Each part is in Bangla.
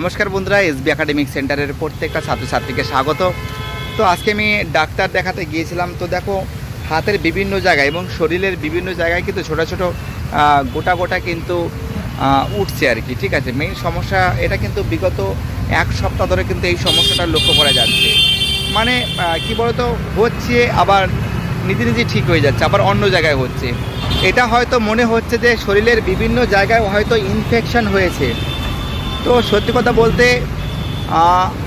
নমস্কার বন্ধুরা, এসবি একাডেমিক সেন্টারের প্রত্যেকটা ছাত্রছাত্রীকে স্বাগত। তো আজকে আমি ডাক্তার দেখাতে গিয়েছিলাম। তো দেখো, হাতের বিভিন্ন জায়গায় এবং শরীরের বিভিন্ন জায়গায় কিন্তু ছোটো ছোটো গোটা গোটা কিন্তু উঠছে আর কি, ঠিক আছে? মেইন সমস্যা, এটা কিন্তু বিগত এক সপ্তাহ ধরে কিন্তু এই সমস্যাটা লক্ষ্য করা যাচ্ছে। মানে কি বলতো, হচ্ছে আবার নিজে নিজে ঠিক হয়ে যাচ্ছে, আবার অন্য জায়গায় হচ্ছে। এটা হয়তো মনে হচ্ছে যে শরীরের বিভিন্ন জায়গায় হয়তো ইনফেকশন হয়েছে। তো সত্যি কথা বলতে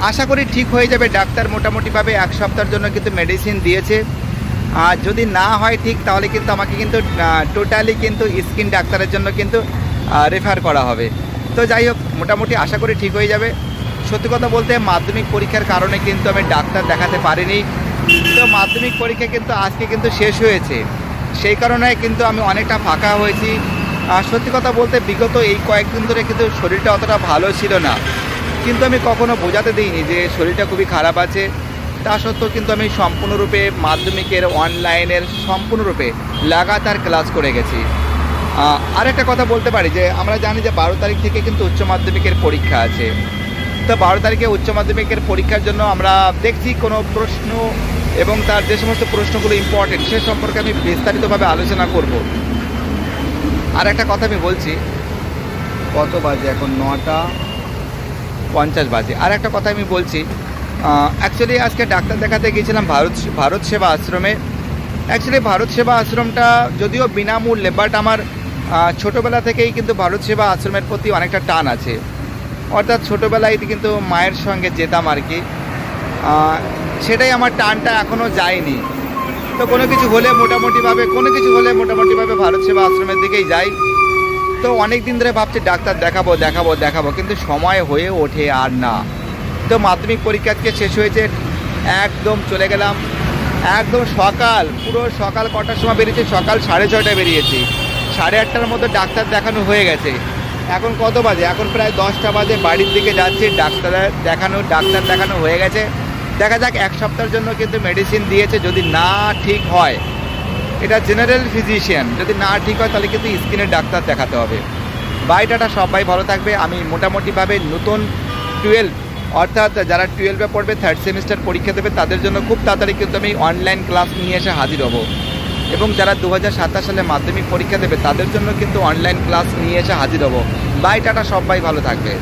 আশা করি ঠিক হয়ে যাবে। ডাক্তার মোটামুটিভাবে এক সপ্তাহের জন্য কিন্তু মেডিসিন দিয়েছে। আর যদি না হয় ঠিক, তাহলে কিন্তু আমাকে কিন্তু টোটালি কিন্তু স্কিন ডাক্তারের জন্য কিন্তু রেফার করা হবে। তো যাই হোক, মোটামুটি আশা করি ঠিক হয়ে যাবে। সত্যি কথা বলতে, মাধ্যমিক পরীক্ষার কারণে কিন্তু আমি ডাক্তার দেখাতে পারিনি। তো মাধ্যমিক পরীক্ষা কিন্তু আজকে কিন্তু শেষ হয়েছে। সেই কারণে কিন্তু আমি অনেকটা ফাঁকা হয়েছি। সত্যি কথা বলতে বিগত এই কয়েকদিন ধরে কিন্তু শরীরটা অতটা ভালো ছিল না। কিন্তু আমি কখনো বোঝাতে দিইনি যে শরীরটা খুবই খারাপ আছে। তা সত্ত্বেও কিন্তু আমি সম্পূর্ণরূপে মাধ্যমিকের অনলাইনের সম্পূর্ণরূপে লাগাতার ক্লাস করে গেছি। আর একটা কথা বলতে পারি যে আমরা জানি যে বারো তারিখ থেকে কিন্তু উচ্চ মাধ্যমিকের পরীক্ষা আছে। তো বারো তারিখে উচ্চ মাধ্যমিকের পরীক্ষার জন্য আমরা দেখছি কোনো প্রশ্ন এবং তার যে সমস্ত প্রশ্নগুলো ইম্পর্টেন্ট সে সম্পর্কে আমি বিস্তারিতভাবে আলোচনা করব। আর একটা কথা আমি বলছি, কত বাজে এখন? নটা পঞ্চাশ বাজে। আর একটা কথা আমি বলছি অ্যাকচুয়ালি আজকে ডাক্তার দেখাতে গিয়েছিলাম ভারত ভারত সেবা আশ্রমে। অ্যাকচুয়ালি ভারত সেবা আশ্রমটা যদিও বিনামূল্যে বাট আমার ছোটোবেলা থেকেই কিন্তু ভারত সেবা আশ্রমের প্রতি অনেকটা টান আছে। অর্থাৎ ছোটোবেলায় কিন্তু মায়ের সঙ্গে যেতাম আর কি। সেটাই আমার টানটা এখনও যায়নি। তো কোনো কিছু হলে মোটামুটিভাবে, কোনো কিছু হলে মোটামুটিভাবে ভারত সেবা আশ্রমের দিকেই যাই। তো অনেক দিন ধরে ভাবছি ডাক্তার দেখাবো দেখাবো দেখাবো, কিন্তু সময় হয়ে ওঠে আর না। তো মাধ্যমিক পরীক্ষা আজকে শেষ হয়েছে, একদম চলে গেলাম। একদম সকাল, পুরো সকাল কটার সময় বেরিয়েছি, সকাল সাড়ে ছয়টায় বেরিয়েছি। সাড়ে আটটার মধ্যে ডাক্তার দেখানো হয়ে গেছে। এখন কত বাজে? এখন প্রায় দশটা বাজে, বাড়ির দিকে যাচ্ছি ডাক্তার দেখানো ডাক্তার দেখানো হয়ে গেছে। দেখা যাক, এক সপ্তাহের জন্য কিন্তু মেডিসিন দিয়েছে, যদি না ঠিক হয়। এটা জেনারেল ফিজিশিয়ান যদি না ঠিক হয়, তাহলে কিন্তু স্কিনের ডাক্তার দেখাতে হবে। বাইটাটা সবাই ভালো থাকবে। আমি মোটামুটিভাবে নতুন টুয়েলভ অর্থাৎ যারা টুয়েলভে পড়বে থার্ড সেমিস্টার পরীক্ষা দেবে, তাদের জন্য খুব তাড়াতাড়ি কিন্তু আমি অনলাইন ক্লাস নিয়ে এসে হাজির হব। এবং যারা দু হাজার সাতাশ সালে মাধ্যমিক পরীক্ষা দেবে, তাদের জন্য কিন্তু অনলাইন ক্লাস নিয়ে এসে হাজির হব। বাইটাটা সবাই ভালো থাকবে।